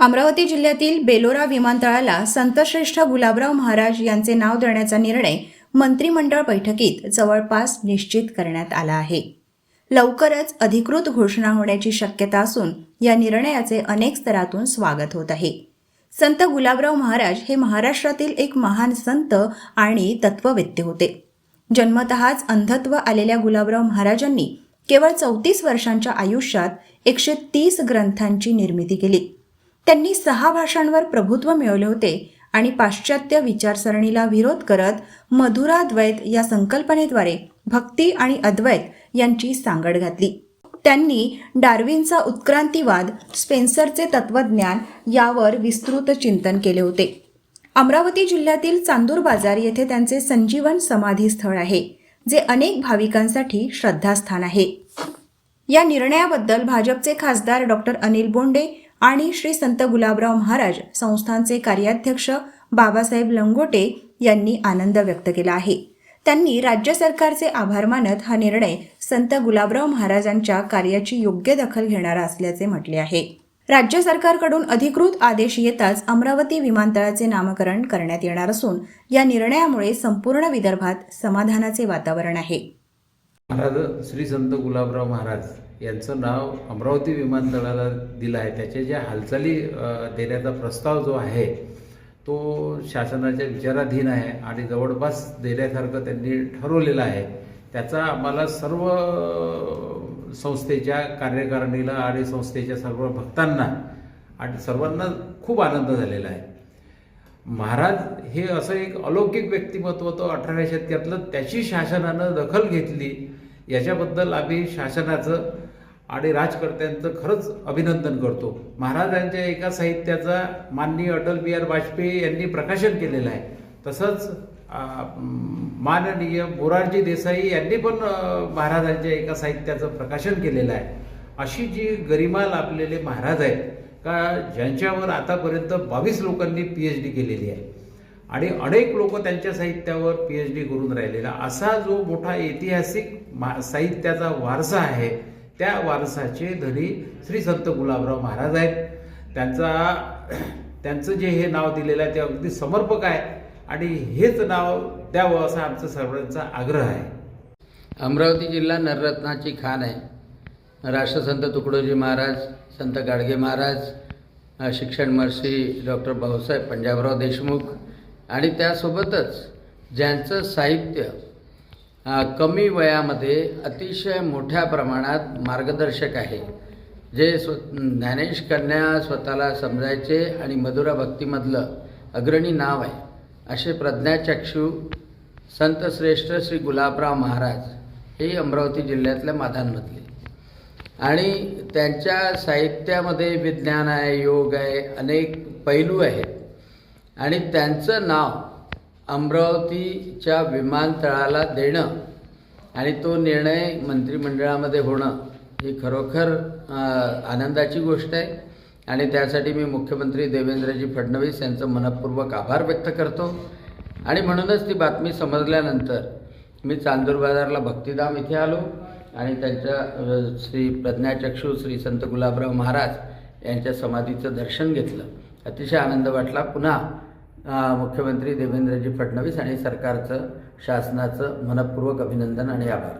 अमरावती जिल्ह्यातील बेलोरा विमानतळाला संतश्रेष्ठ गुलाबराव महाराज यांचे नाव देण्याचा निर्णय मंत्रिमंडळ बैठकीत जवळपास निश्चित करण्यात आला आहे. लवकरच अधिकृत घोषणा होण्याची शक्यता असून या निर्णयाचे अनेक स्तरातून स्वागत होत आहे. संत गुलाबराव महाराज हे महाराष्ट्रातील एक महान संत आणि तत्ववेत्ते होते. जन्मतःच अंधत्व आलेल्या गुलाबराव महाराजांनी केवळ चौतीस वर्षांच्या आयुष्यात एकशे तीस ग्रंथांची निर्मिती केली. त्यांनी सहा भाषांवर प्रभुत्व मिळवले होते आणि पाश्चात्य विचारसरणीला विरोध करत मधुराद्वैत या संकल्पनेद्वारे भक्ती आणि अद्वैत यांची सांगड घातली. त्यांनी डार्विनचा उत्क्रांतीवाद स्पेन्सरचे तत्वज्ञान यावर विस्तृत चिंतन केले होते. अमरावती जिल्ह्यातील चांदूर बाजार येथे त्यांचे संजीवन समाधी स्थळ आहे जे अनेक भाविकांसाठी श्रद्धास्थान आहे. या निर्णयाबद्दल भाजपचे खासदार डॉक्टर अनिल बोंडे आणि श्री संत गुलाबराव महाराज संस्थानचे कार्याध्यक्ष बाबासाहेब लंगोटे यांनी आनंद व्यक्त केला आहे. त्यांनी राज्य सरकारचे आभार मानत हा निर्णय संत गुलाबराव महाराजांच्या कार्याची योग्य दखल घेणारा असल्याचे म्हटले आहे. राज्य सरकारकडून अधिकृत आदेश येताच अमरावती विमानतळाचे नामकरण करण्यात येणार असून या निर्णयामुळे संपूर्ण विदर्भात समाधानाचे वातावरण आहे. महाराज श्री संत गुलाबराव महाराज यांचं नाव अमरावती विमानतळाला दिलं आहे. त्याच्या ज्या हालचाली देण्याचा प्रस्ताव जो आहे तो शासनाच्या विचाराधीन आहे आणि जवळपास देण्यासारखं त्यांनी ठरवलेलं आहे. त्याचा आम्हाला सर्व संस्थेच्या कार्यकारिणीला आणि संस्थेच्या सर्व भक्तांना आणि सर्वांना खूप आनंद झालेला आहे. महाराज हे असं एक अलौकिक व्यक्तिमत्व तो अठराव्या शतकातलं त्याची शासनानं दखल घेतली. याच्याबद्दल आम्ही शासनाचं आणि राजकर्त्यांचं खरंच अभिनंदन करतो. महाराजांच्या एका साहित्याचा माननीय अटल बिहार वाजपेयी यांनी प्रकाशन केलेलं आहे. तसंच माननीय मोरारजी देसाई यांनी पण महाराजांच्या एका साहित्याचं प्रकाशन केलेलं आहे. अशी जी गरिमा लाभलेले महाराज आहेत का ज्यांच्यावर आतापर्यंत बावीस लोकांनी पी एच डी केलेली आहे. आणि अनेक लोक त्यांच्या साहित्यावर पी एच डी करून राहिलेला. असा जो मोठा ऐतिहासिक मा साहित्याचा वारसा आहे त्या वारसाचे धनी श्री संत गुलाबराव महाराज आहेत. त्यांचा त्यांचं जे हे नाव दिलेलं आहे ते अगदी समर्पक आहे. आणि हेच नाव द्यावं असा आमचा सर्वांचा आग्रह आहे. अमरावती जिल्हा नररत्नाची खान आहे. राष्ट्रसंत तुकडोजी महाराज संत गाडगे महाराज शिक्षण महर्षी डॉक्टर भाऊसाहेब पंजाबराव देशमुख आणि त्यासोबतच ज्यांचं साहित्य कमी वयामध्ये अतिशय मोठ्या प्रमाणात मार्गदर्शक आहे. जे स्व ज्ञानेश कन्या स्वतःला समजायचे आणि मधुरा भक्तीमधलं अग्रणी नाव आहे असे प्रज्ञाचक्षू संतश्रेष्ठ श्री गुलाबराव महाराज हे अमरावती जिल्ह्यातल्या माधांमधले आणि त्यांच्या साहित्यामध्ये विज्ञान आहे योग आहे अनेक पैलू आहेत. आणि त्यांचं नाव अमरावतीच्या विमानतळाला देणं आणि तो निर्णय मंत्रिमंडळामध्ये होणं ही खरोखर आनंदाची गोष्ट आहे. आणि त्यासाठी मी मुख्यमंत्री देवेंद्रजी फडणवीस यांचं मनपूर्वक आभार व्यक्त करतो. आणि म्हणूनच ती बातमी समजल्यानंतर मी चांदूर बाजारला भक्तिधाम इथे आलो आणि त्यांच्या श्री प्रज्ञाचक्षू श्री संत गुलाबराव महाराज यांच्या समाधीचं दर्शन घेतलं. अतिशय आनंद वाटला. पुन्हा मुख्यमंत्री देवेंद्रजी फडणवीस आणि सरकारचं शासनाचं मनपूर्वक अभिनंदन आणि आभार.